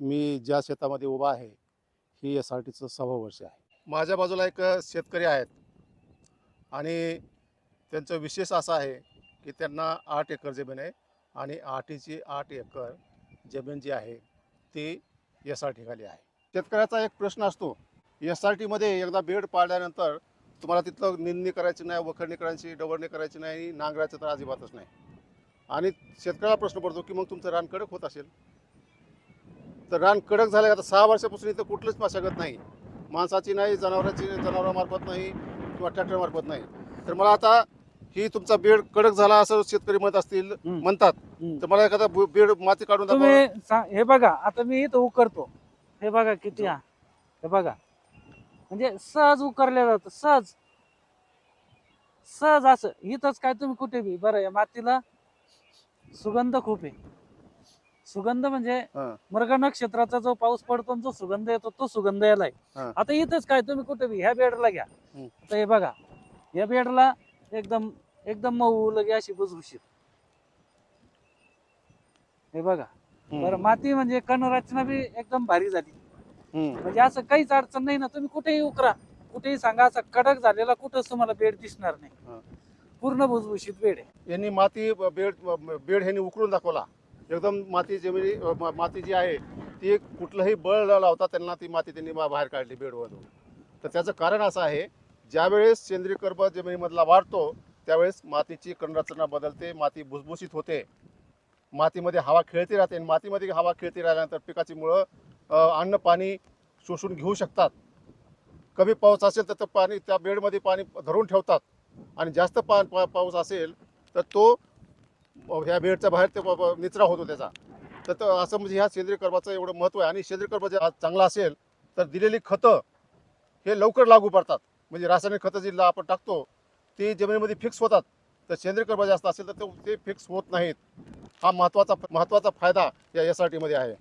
मी ज्या शेतामध्ये उभा आहे ही एस आर टीचं सहावं वर्ष आहे. माझ्या बाजूला एक शेतकरी आहेत आणि त्यांचं विशेष असं आहे की त्यांना आठ एकर जमीन आहे आणि आठीची आठ एकर जमीन जी आहे ती एस आर टीखाली आहे. शेतकऱ्याचा एक प्रश्न असतो एस आर टीमध्ये एकदा बेड पाडल्यानंतर तुम्हाला तिथलं निंदणी करायची नाही वखरणी करायची डवरणी करायची नाही नांगरायचं तर अजिबातच नाही. आणि शेतकऱ्याला प्रश्न पडतो की मग तुमचं रान कडक होत असेल? तर रान कडक झालं आता सहा वर्षापासून इथं कुठलंच मशागत नाही. माणसाची नाही जनावरांची जनावरांमार्फत नाही किंवा ट्रॅक्टरमार्फत नाही. तर मला आता ही तुमचा बेड कडक झाला असं शेतकरी म्हणत असतील हम्म. म्हणतात. हम्म. तर मला एखादा बु- बेड माती काढून दाखवा. तुम्ही सा- हे बघा आता मी इथं उकरतो. हे बघा किती हा. हे बघा. म्हणजे सहज उकरल्या जातं सहज. सहज असं. इथंच काय तुम्ही कुठे बी बरं या मातीला सुगंध खूप आहे. सुगंध म्हणजे हा. मृग नक्षत्राचा जो पाऊस पडतो आणि जो सुगंध येतो तो सुगंध यालाय हा. आता इथंच काय तुम्ही कुठे बी ह्या बेडला घ्या हम्म. आता हे बघा या बेडला एकदम एकदम मऊ लगे अशी भुसभुशीत हे बघा. बरं माती म्हणजे कणरचना बी एकदम भारी झाली हम्म. म्हणजे असं काहीच अडचण नाही ना तुम्ही कुठेही उकरा कुठेही सांगा असा कडक झालेला कुठंच तुम्हाला बेड दिसणार हा. नाही पूर्ण भुसभुशीत बेड आहे यांनी माती बेड बेड ह्यांनी उकळून दाखवला एकदम माती जमिनी म्हणजे, माती जी आहे ती कुठलंही बळ न लावता त्यांना ती माती त्यांनी बाहेर काढली बेडवरून तर त्याचं कारण असं आहे ज्यावेळेस सेंद्रिय कर्ब जमिनीमधला वाढतो त्यावेळेस मातीची कणरचना बदलते माती भुसभुशीत होते. मातीमध्ये हवा खेळती राहते आणि मातीमध्ये हवा खेळती राहिल्यानंतर पिकाची मुळं अन्न पाणी शोषून घेऊ शकतात. कमी पाऊस असेल तर पाणी त्या बेडमध्ये पाणी धरून ठेवतात आणि जास्त पा- पाऊस असेल तर तो ह्या बेडच्या बाहेर ते निचरा होतो त्याचा. तर असं म्हणजे ह्या सेंद्रिय कर्माचं एवढं महत्त्व आहे. आणि सेंद्रिय कर्म जर चांगला असेल तर दिलेली खतं हे लवकर लागू पडतात. म्हणजे रासायनिक खतं जी आपण टाकतो ती जमिनीमध्ये फिक्स होतात. तर सेंद्रिय कर्म जास्त असेल तर ते फिक्स होत नाहीत. हा महत्त्वाचा महत्त्वाचा फायदा या एस आर टीमध्ये आहे.